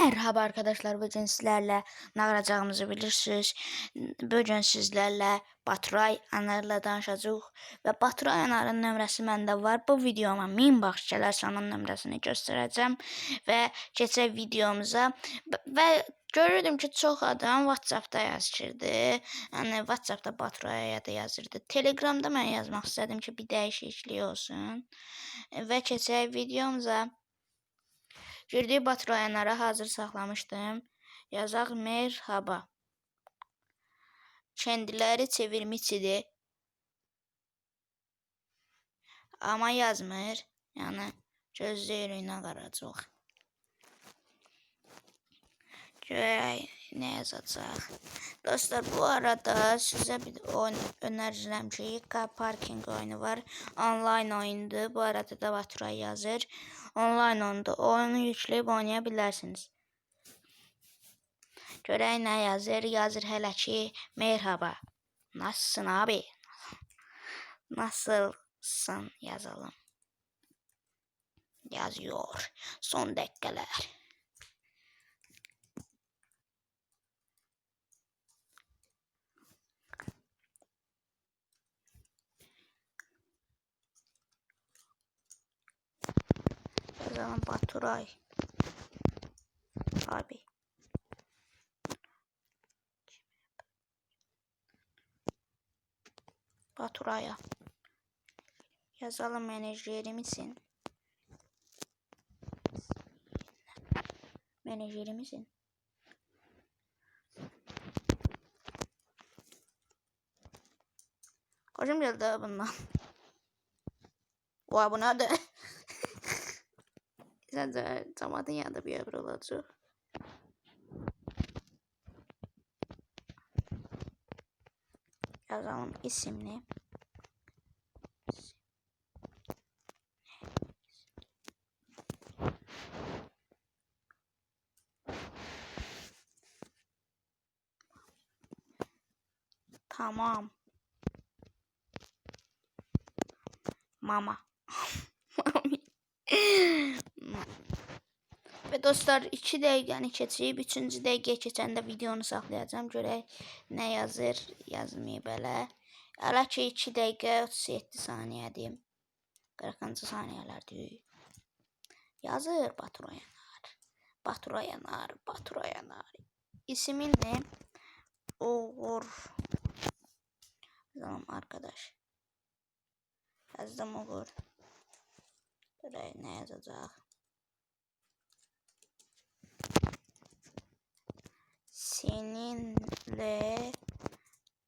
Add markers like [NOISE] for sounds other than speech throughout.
Merhaba arkadaşlar. Bugün sizlerle ne yapacağımızı bilirsiniz. Bugün sizlerle Baturay Anar'la danışacağıq və Baturay Anar'ın nömrəsi məndə var. Bu videoma 1000 bax gələrsə onun nömrəsini göstərəcəm və keçək videomuza və görürdüm ki, çox adam WhatsApp-da yazışırdı. Yəni WhatsApp-da Baturaya da yazırdı. Telegramda mən yazmaq istədim ki, bir dəyişiklik olsun. Və keçək videomuza. Girdiği batroyanlara hazır saklamıştım. Yazaq merhaba. Kendileri çevirmişdi. Ama yazmır. Yani gözləyirik nə qaracaq. Görək nə yazacaq. Dostlar bu arada sizə bir oyun önerirəm ki, Car Parking oyunu var. Online oyundur. Bu arada da Baturay yazır. Online oyunda oyunu yükləyib oynaya bilərsiniz. Görək nə yazır. Yazır hələ ki merhaba. Nasılsın abi? Nasılsın yazalım. Yazıyor. Son dakikalar. Yazalım Baturay. Abi. Baturay'a. Yazalım menajeri misin? Menajeri misin? Koşum geldi bundan. [LAUGHS] Vay bu nerede? Sen de zamanın yanında bir ömür olacak. Yazalım isimli. Tamam. Mama. Ve dostlar 2 dəqiqəni keçib 3-cü dəqiqəyə keçəndə videonu saxlayacağam. Görək nə yazır, yazmayıb elə. Hələ ki 2 dəqiqə 37 saniyədir. 40-cı saniyələrdir. Yazır Baturayanar. Baturayanar, Baturayanar. İsmin ne? Uğur. Yazalım arkadaş. Yazdım Uğur. Görək nə yazacaq. Seninle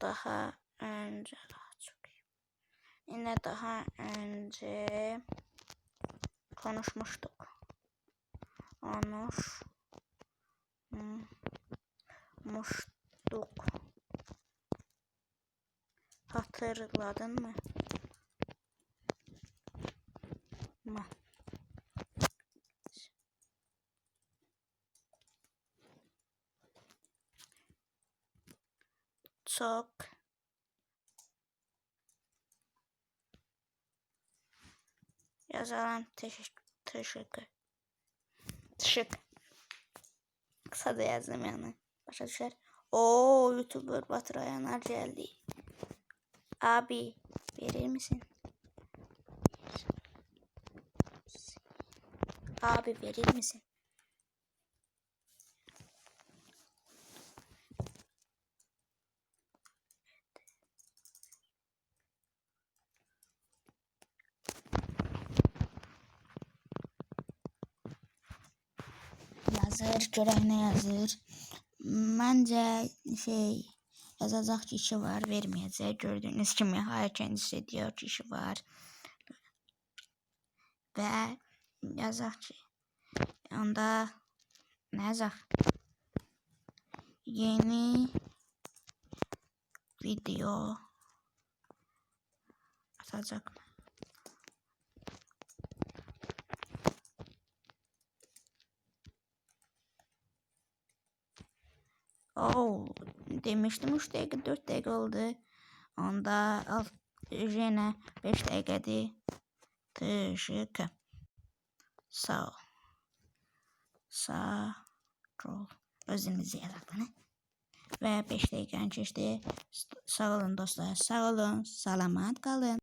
daha önce Yine daha önce konuşmuştuk. Konuşmuştuk. Hatırladın mı? Mı? Çok. Yazalım teşekkür teşekkür. Teşekkür. Kısa da yazdım yani. Başa düşer o youtuber Batırayanar geldi. Abi verir misin? Abi verir misin yazır, görək nə yazır. Məncə şey yazacaq ki, işi var, verməyəcək. Gördüyünüz kimi hayır kendisi diyor ki, işi var. Və yazaq ki, onda nə yazaq? Yeni video atacaq. Oo, demiştim 3 dakika 4 dakika oldu. Onda alt yine 5 dakikadır. Teşekkür. Sağ ol. Sağ Troll. Öz dilimizdə yazaq da, nə? Və 5 dəqiqəni keçdi. Sağ olun dostlar, sağ olun, salamat qalın.